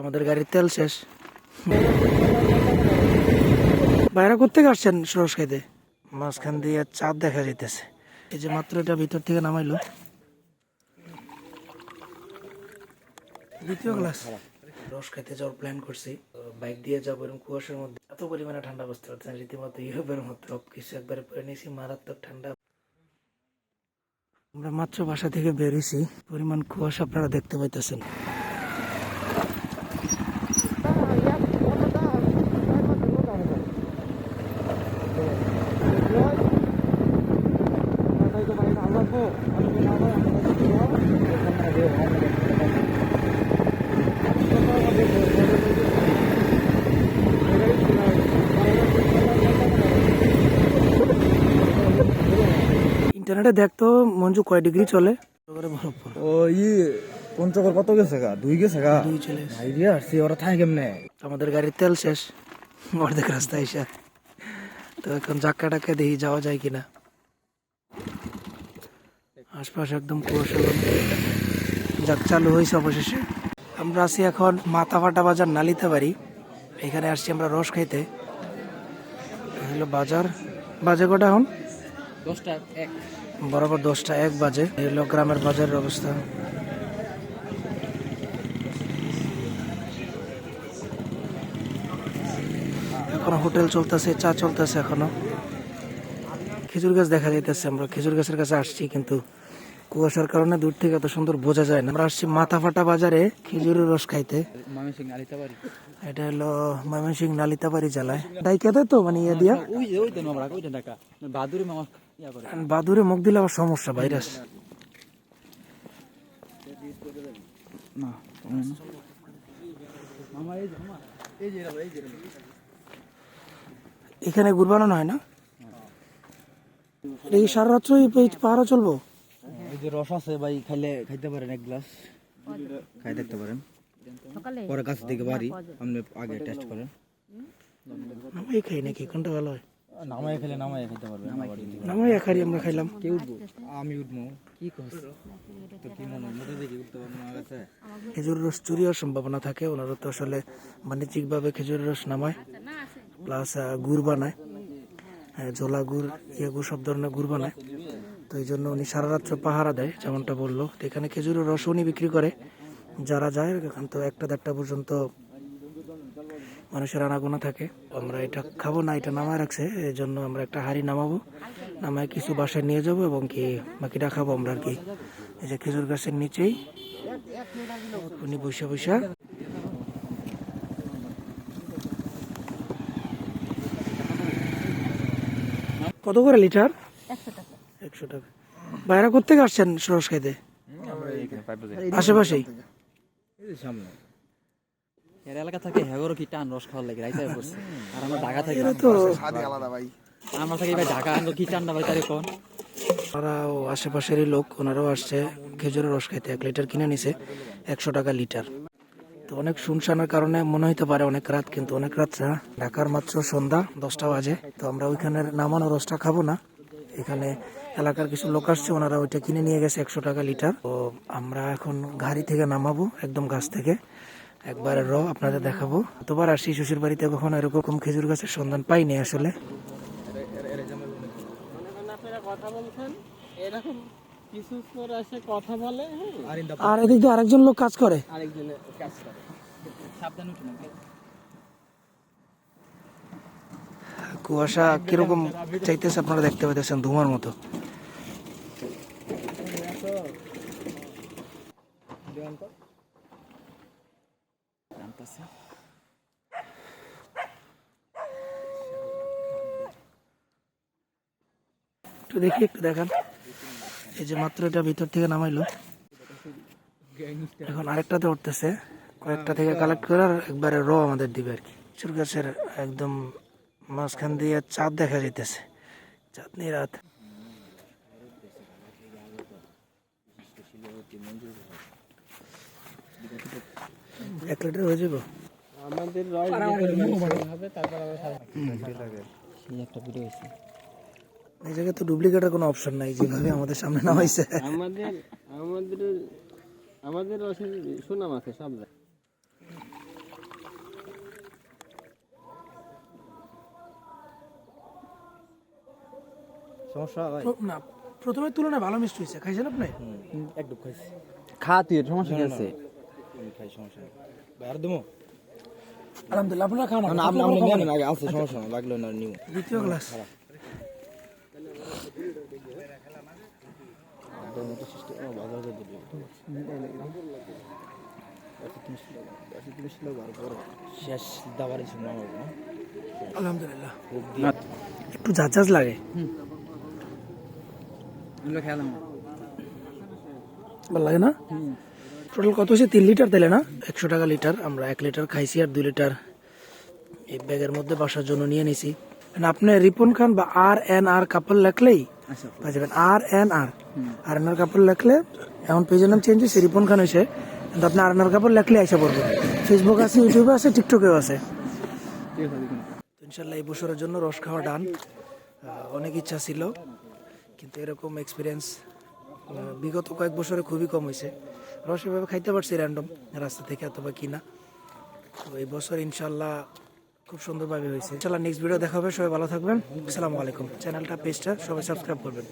আমাদের গাড়ির তেল শেষ। বাইরে করতে আসছেন সরস খাইতে? মাঝখান দিয়ে চাঁদ দেখা যাইতেছে। এই যে মাত্র এটা ভিতর থেকে নামাইলো। দ্বিতীয় ক্লাস রস খাইতে যাওয়ার প্ল্যান করছি। বাইক দিয়ে যাব এরকম কুয়াশার মধ্যে। এত পরিমাণে ঠান্ডা বসতে পারছেন রীতিমতো ইউরোপের মতো সব কিছু একবারে পরে নিয়েছি মারাত্মক ঠান্ডা। আমরা মাত্র বাসা থেকে বেরিয়েছি। পরিমাণ কুয়াশা আপনারা দেখতে পাইতেছেন। ইন্টারনেটে দেখতো মঞ্জু কয় ডিগ্রি চলে? ও ই পঞ্চগড় কত গেছে গা? দুই গেছে গা? দুই চলে। ভাই রে আসছি ওরা থাকে কেমনে? আমাদের গাড়ির তেল শেষ। অর্ধেক রাস্তা এসে। তো এখন জাক্কা টাক্কা দেখি যাওয়া যায় কিনা। আশপাশ একদম কুয়াশা যাক চালু হয়েছে অবশেষে। আমরা আছি এখন মাথা ফাটা বাজার নালিতে বাড়ি। এখানে আসছি আমরা রস খাইতে। হলো বাজার। বাজে কটা এখন? দশটা এক। বরাবর দশটা এক বাজে। হলো গ্রামের বাজারের অবস্থা। এখনও হোটেল চলতেছে চা চলতেছে এখনও। খেজুর গাছ দেখা যাইতেছে আমরা খেজুর গাছের কাছে আসছি কিন্তু কুয়াশার কারণে দূর থেকে এত সুন্দর বোঝা যায় না। আমরা আসছি মাথা ফাটা বাজারে খেজুরের রস খাইতে। এটা হলো ময়মনসিং নালিতাবাড়ি জেলায়। ডাইকাতে তো মানে ইয়ে দিয়া? বাদুরি মুখ দিলে আবার সমস্যা ভাইরাস। এখানে গুরবানো হয় না? এই সারা রাত্র চলবো? এই যে রস আছে ভাই খাইলে খাইতে পারেন এক গ্লাস। খাই দেখতে পারেন। পরে কাছ থেকে বাড়ি আপনি আগে টেস্ট করেন। নামাই খাই নাকি? কোনটা ভালো হয়? নামাই খেলে নামাই বাড়ি থেকে। নামাই খাই আমরা খাইলাম। কে উঠবো আমি উঠবো। কি কস? তো কি মনে হয়? মোটে দেখি উঠতে পারব আমার কাছে। খেজুর রস চুরি হওয়ার সম্ভাবনা থাকে। ওনারা তো আসলে বাণিজ্যিকভাবে খেজুরের রস নামায়। প্লাস গুড় বানায়। আহ, ঝোলা গুড় ইয়ে গুড় সব ধরনের গুড় বানায়। তো এই জন্য উনি সারা রাত্র পাহারা দেয়, যেমনটা বলল। এখানে খেজুরের রস উনি বিক্রি করে। যারা যায়, এখান তো একটা দেড়টা পর্যন্ত মানুষের আনাগোনা থাকে। আমরা এটা খাব না, এটা নামায় রাখছে। এই জন্য আমরা একটা হাড়ি নামাবো। নামায় কিছু বাসায় নিয়ে যাব এবং কি বাকিটা খাব আমরা আর কি। এই যে খেজুর গাছের নিচেই উনি বৈশা বসে। কত করে লিটার? একশো টাকা বাইরে করতে আসছেন সরস খাইতে আশেপাশেই। সামনে এর এলাকা থাকে হেগরও কি টান রস খাওয়ার লাগে রাইতে পড়ছে। আর আমরা ঢাকা থাকি তো আমরা থাকি ভাই ঢাকা আমরা কি টান না ভাই তারে কোন? ওনারাও আশেপাশেরই লোক ওনারাও আসছে খেজুরের রস খাইতে। এক লিটার কিনে নিছে একশো টাকা লিটার। তো অনেক শুনশানের কারণে মনে হইতে পারে অনেক রাত কিন্তু অনেক রাত না। ঢাকার মাত্র সন্ধ্যা দশটা বাজে। তো আমরা ওইখানের নামানো রসটা খাব না। এখানে এলাকার কিছু লোক আসছে ওনারা ওইটা কিনে নিয়ে গেছে একশো টাকা লিটার। তো আমরা এখন গাড়ি থেকে নামাবো একদম গাছ থেকে। একবার র আপনাদের দেখাবো। তোবার আসি শ্বশুর বাড়িতে কখনো এরকম খেজুর গাছের সন্ধান পাইনি আসলে। এরকম কিছু করে এসে কথা বলে হ্যাঁ। আর এদিক দিয়ে আরেকজন লোক কাজ করে। আরেকজনের কাজ করে। কুয়াশা কীরকম চাইতেছে আপনারা দেখতে পাইতেছেন ধুমার মতো? একটু দেখি, একটু দেখান। এই যে মাত্র এটা ভিতর থেকে নামাইলো। এখন আরেকটাতে উঠতেছে। কয়েকটা থেকে কালেক্ট করে আর একবারে র আমাদের দিবে আর কি। চুর গাছের একদম মাঝখান দিয়ে চাঁদ দেখা যাইতেছে। চাঁদনি রাত। এক লিটার হয়ে যাব আমাদের হয়েছে তো ডুপ্লিকেটের কোনো অপশন নাই যেভাবে আমাদের সামনে নামাইছে। আমাদের আমাদের আমাদের সুনাম আছে সব সমস্যা প্র- না প্রথমের তুলনায় ভালো মিষ্টি হয়েছে। খাইছেন আপনি? হুম, এক ডুব খাইছি। খা তুই সমস্যা কি আছে? খাই সমস্যা নেই। ভাই আর দেবো? আলহামদুলিল্লাহ আপনারা খান না আপনি আপনি নেন আগে আছে সমস্যা না লাগল না নিও দ্বিতীয় গ্লাস আলহামদুলিল্লাহ। একটু ঝাঁঝাজ লাগে। ভালো লাগে না? টোটাল কত হয়েছে? তিন লিটার তেলে না? একশো টাকা লিটার। আমরা এক লিটার খাইছি আর দুই লিটার। এই ব্যাগের মধ্যে বাসার জন্য নিয়ে নিছি। আপনি রিপন খান বা আর এন আর কাপল লেখলেই পেয়ে যাবেন আর N R R N R couple লেখলে এখন পেজের নাম চেঞ্জ হয়েছে রিপন খান হয়েছে। কিন্তু আপনি আর এন আর কাপল লেখলে আইসা পড়বে। ফেসবুক আছে ইউটিউবে আছে টিকটকেও আছে। ইনশাল্লাহ এই বছরের জন্য রস খাওয়া ডান অনেক ইচ্ছা ছিল। কিন্তু এরকম এক্সপিরিয়েন্স বিগত কয়েক বছরে খুবই কম হয়েছে। এভাবে খাইতে পারছি র্যান্ডম রাস্তা থেকে অথবা কিনা। তো এই বছর ইনশাল্লাহ খুব সুন্দরভাবে হয়েছে। ইনশাল্লাহ নেক্সট ভিডিও দেখা হবে, সবাই ভালো থাকবেন। আসসালামু আলাইকুম। চ্যানেলটা পেজটা সবাই সাবস্ক্রাইব করবেন।